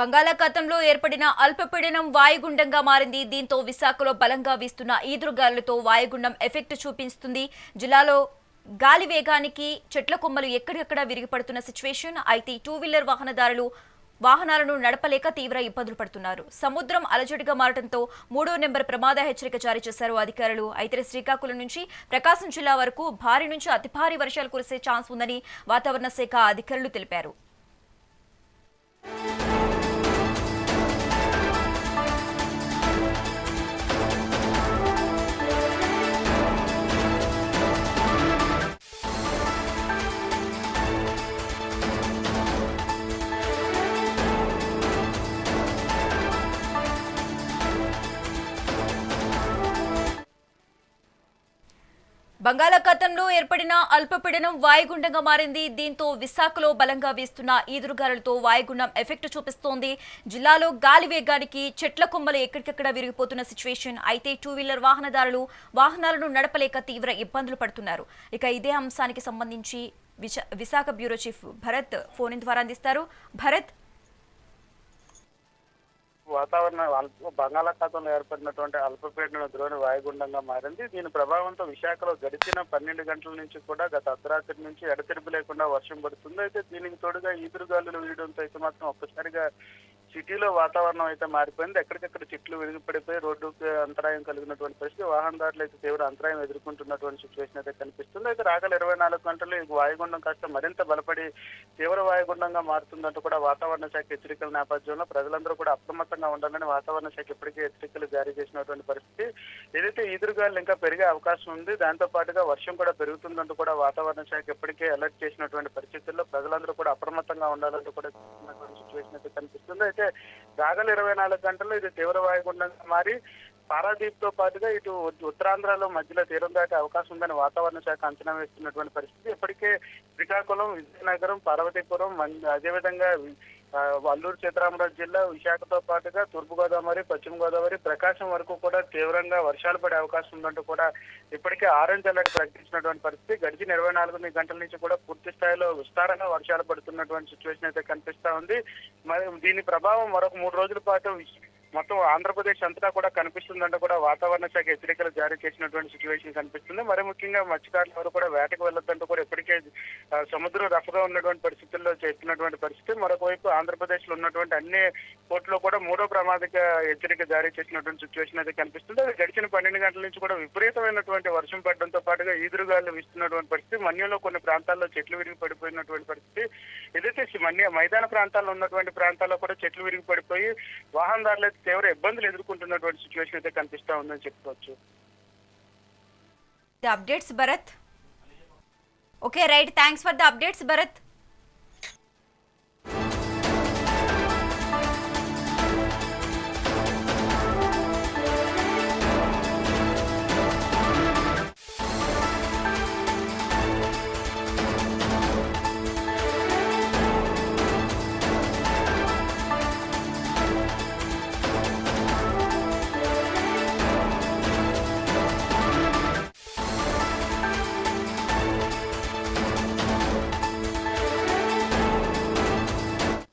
బంగాళాఖాతంలో ఏర్పడిన అల్పపీడనం వాయుగుండంగా మారింది. దీంతో విశాఖలో బలంగా వీస్తున్న ఈదురుగాలులతో వాయుగుండం ఎఫెక్ట్ చూపిస్తుంది. జిల్లాలో గాలి వేగానికి చెట్ల కొమ్మలు ఎక్కడెక్కడ విరిగిపడుతున్న సిచ్యువేషన్ అయితే టూ వీలర్ వాహనదారులు వాహనాలను నడపలేక తీవ్ర ఇబ్బందులు పడుతున్నారు. సముద్రం అలజడిగా మారడంతో మూడో నెంబర్ ప్రమాద హెచ్చరిక జారీ చేశారు అధికారులు. అయితే శ్రీకాకుళం నుంచి ప్రకాశం జిల్లా వరకు భారీ నుంచి అతి భారీ వర్షాలు కురిసే ఛాన్స్ ఉందని వాతావరణ శాఖ అధికారులు తెలిపారు. బంగాళాఖాతంలో ఏర్పడిన అల్పపీడనం వాయుగుండంగా మారింది. దీంతో విశాఖలో బలంగా వీస్తున్న ఈదురుగాలులతో వాయుగుండం ఎఫెక్ట్ చూపిస్తోంది. జిల్లాలో గాలి వేగానికి చెట్ల కొమ్మలు ఎక్కడికక్కడ విరిగిపోతున్న సిచ్యువేషన్ అయితే టూ వీలర్ వాహనదారులు వాహనాలను నడపలేక తీవ్ర ఇబ్బందులు పడుతున్నారు. ఇక ఇదే అంశానికి సంబంధించి Visakha bureau chief Bharat phone ద్వారా అందిస్తారు. భరత్ వాతావరణ అల్ప బంగాళాఖాతంలో ఏర్పడినటువంటి అల్పపీడన ద్రోణి వాయుగుండంగా మారింది. దీని ప్రభావంతో విశాఖలో గడిచిన పన్నెండు గంటల నుంచి కూడా గత అర్ధరాత్రి నుంచి ఎడతెరిపి లేకుండా వర్షం పడుతుంది. అయితే దీనికి తోడుగా ఈదురుగాలులు వీయడంతో అయితే మాత్రం ఒక్కసారిగా సిటీలో వాతావరణం అయితే మారిపోయింది. ఎక్కడికక్కడ చెట్లు విరిగిపడిపోయి రోడ్డుకి అంతరాయం కలిగినటువంటి పరిస్థితి వాహనదారులు అయితే తీవ్ర అంతరాయం ఎదుర్కొంటున్నటువంటి సిచ్యువేషన్ అయితే కనిపిస్తుంది. అయితే రాగల ఇరవై నాలుగు గంటలు ఈ వాయుగుండం కాస్త మరింత బలపడి తీవ్ర వాయుగుండంగా మారుతుందంటూ కూడా వాతావరణ శాఖ హెచ్చరికల నేపథ్యంలో ప్రజలందరూ కూడా అప్రమత్తంగా ఉండాలని వాతావరణ శాఖ ఇప్పటికే హెచ్చరికలు జారీ చేసినటువంటి పరిస్థితి. ఏదైతే ఈదురుగాలు ఇంకా పెరిగే అవకాశం ఉంది దాంతో పాటుగా వర్షం కూడా పెరుగుతుందంటూ కూడా వాతావరణ శాఖ ఇప్పటికే అలర్ట్ చేసినటువంటి పరిస్థితుల్లో ప్రజలందరూ కూడా అప్రమత్తంగా ఉండాలంటూ కూడా సిచ్యువేషన్ అయితే కనిపిస్తుంది. అయితే రాగల ఇరవై నాలుగు గంటల్లో ఇది తీవ్ర వాయుగుండంగా మారి పారాదీప్తో పాటుగా ఇటు ఉత్తరాంధ్రలో మధ్యలో తీరం దాటే అవకాశం ఉందని వాతావరణ శాఖ అంచనా వేస్తున్నటువంటి పరిస్థితి. ఇప్పటికే శ్రీకాకుళం విజయనగరం పార్వతీపురం అదేవిధంగా అల్లూరు సీతారామరాజు జిల్లా విశాఖతో పాటుగా తూర్పుగోదావరి పశ్చిమ గోదావరి ప్రకాశం వరకు కూడా తీవ్రంగా వర్షాలు పడే అవకాశం ఉందంటూ కూడా ఇప్పటికే ఆరెంజ్ అలర్ట్ ప్రకటించినటువంటి పరిస్థితి. గడిచిన ఇరవై నాలుగు గంటల నుంచి కూడా పూర్తి స్థాయిలో విస్తారంగా వర్షాలు పడుతున్నటువంటి సిచ్యువేషన్ అయితే కనిపిస్తా ఉంది. మరి దీని ప్రభావం మరొక మూడు రోజుల పాటు మొత్తం ఆంధ్రప్రదేశ్ అంతటా కూడా కనిపిస్తుందంటే కూడా వాతావరణ శాఖ హెచ్చరికలు జారీ చేసినటువంటి సిచ్యువేషన్ కనిపిస్తుంది. మరి ముఖ్యంగా మత్స్యకారులు ఎవరు కూడా వేటకు వెళ్ళొద్దంటూ కూడా ఇప్పటికే సముద్రం రఫ్గా ఉన్నటువంటి పరిస్థితుల్లో చెప్పినటువంటి పరిస్థితి. మరొకవైపు ఆంధ్రప్రదేశ్లో ఉన్నటువంటి అన్ని పోర్టులో కూడా మూడో ప్రమాదిక హెచ్చరిక జారీ చేసినటువంటి సిచ్యువేషన్ అయితే కనిపిస్తుంది. అది గడిచిన పన్నెండు గంటల నుంచి కూడా విపరీతమైనటువంటి వర్షం పడడంతో పాటుగా ఈదురుగాలు వీస్తున్నటువంటి పరిస్థితి. మన్యంలో కొన్ని ప్రాంతాల్లో చెట్లు విరిగి పడిపోయినటువంటి పరిస్థితి. ఏదైతే మన్య మైదాన ప్రాంతాల్లో ఉన్నటువంటి ప్రాంతాల్లో కూడా చెట్లు విరిగి పడిపోయి వాహనదారులు తీవ్ర ఇబ్బందులు ఎదుర్కొంటున్నటువంటి సిచ్యువేషన్ అయితే కనిపిస్తా ఉందని చెప్పుకోవచ్చు. The updates Bharat okay right thanks for the updates Bharat